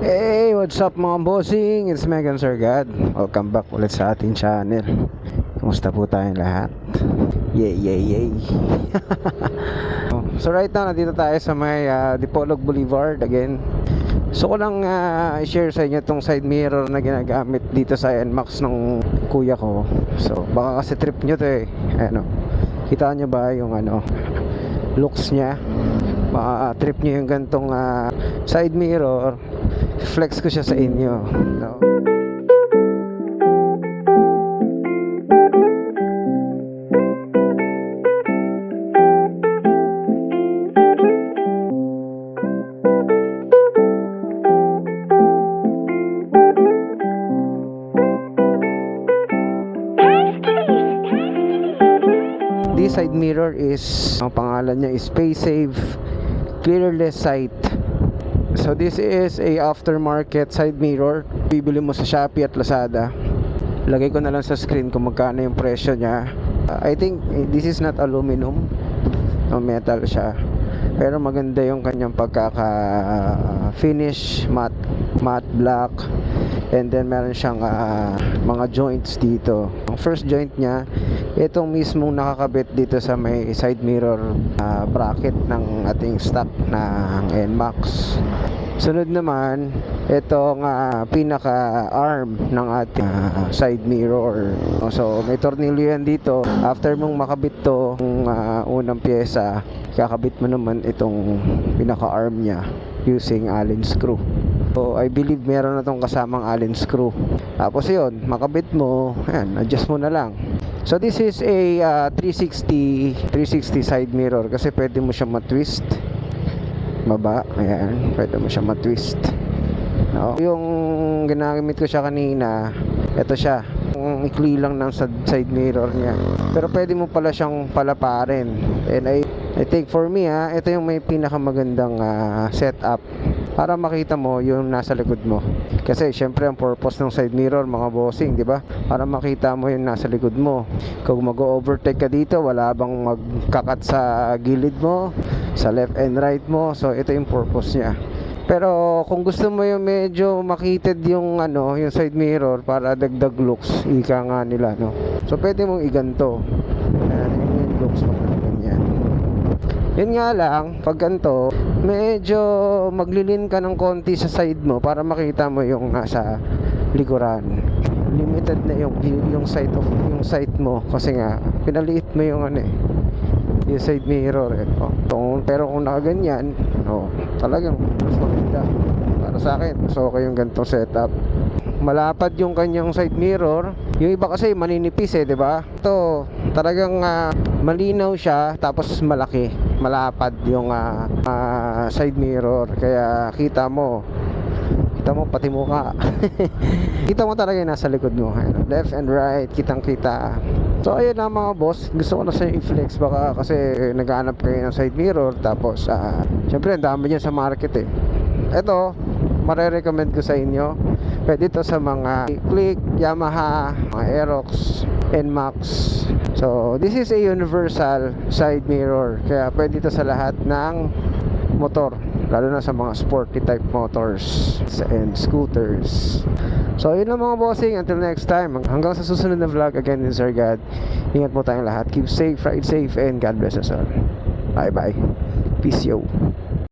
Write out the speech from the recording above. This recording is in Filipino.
Hey, what's up mga bossing? It's Megan Sargad. Welcome back ulit sa ating channel. Kumusta po tayong lahat? Yay, yay, yay. so right now, nandito tayo sa may uh, Dipolog Boulevard again. So ko lang uh, i-share sa inyo itong side mirror na ginagamit dito sa NMAX ng kuya ko. So baka kasi trip nyo to eh. Ano, kita nyo ba yung ano, looks niya? Baka uh, trip nyo yung gantong uh, side mirror flex ko siya sa inyo no? Side mirror is ang pangalan niya is Space Save Clearless Sight So this is a aftermarket side mirror. Bibili mo sa Shopee at Lazada. Lagay ko na lang sa screen kung magkano yung presyo niya. Uh, I think eh, this is not aluminum. No, metal siya. Pero maganda yung kanyang pagkaka finish matte matte black and then meron siyang uh, mga joints dito. Ang first joint niya itong mismong nakakabit dito sa may side mirror uh, bracket ng ating stock ng NMAX sunod naman itong uh, pinaka arm ng ating uh, side mirror so may tornilyo yan dito after mong makabit to ng uh, unang pyesa kakabit mo naman itong pinaka arm niya using allen screw So, I believe meron na tong kasamang allen screw. Tapos yun, makabit mo, ayan, adjust mo na lang. So, this is a uh, 360 360 side mirror kasi pwede mo siya matwist. Baba, ayan, pwede mo siya matwist. No? Yung ginamit ko siya kanina, ito siya. Ang ikli lang ng side mirror niya. Pero pwede mo pala siyang palaparin. And I, I think for me, ha, ito yung may pinakamagandang uh, setup para makita mo yung nasa likod mo. Kasi syempre ang purpose ng side mirror mga bossing, 'di ba? Para makita mo yung nasa likod mo. Kung mag-overtake ka dito, wala bang magkakat sa gilid mo, sa left and right mo. So ito yung purpose niya. Pero kung gusto mo yung medyo makitid yung ano, yung side mirror para dagdag looks, ika nga nila, no. So pwede mong iganto. Ayan, yun yung looks mo ganyan. Yun nga lang, pag ganito, medyo maglilin ka ng konti sa side mo para makita mo yung nasa likuran. Limited na yung yung side of yung side mo kasi nga pinaliit mo yung ano eh yung side mirror eh. Oh. Kung, pero kung nakaganyan, oh, talagang mas maganda. Para sa akin, mas okay yung ganitong setup. Malapad yung kanyang side mirror. Yung iba kasi maninipis eh, 'di ba? Ito, talagang uh, malinaw siya tapos malaki. Malapad yung uh, uh, side mirror. Kaya kita mo kita mo pati mukha kita mo talaga yung nasa likod mo left and right kitang kita So ayun na mga boss, gusto ko na sa i-flex baka kasi naghahanap kayo ng side mirror tapos uh, syempre ang dami niyan sa market eh. Ito, mare-recommend ko sa inyo. Pwede ito sa mga Click, Yamaha, mga Aerox, NMAX. So this is a universal side mirror kaya pwede ito sa lahat ng motor lalo na sa mga sporty type motors and scooters so yun lang mga bossing. Until next time. Hanggang sa susunod na vlog. Again in Sir God. Ingat po tayong lahat. Keep safe ride safe and God bless us all. Bye bye peace yo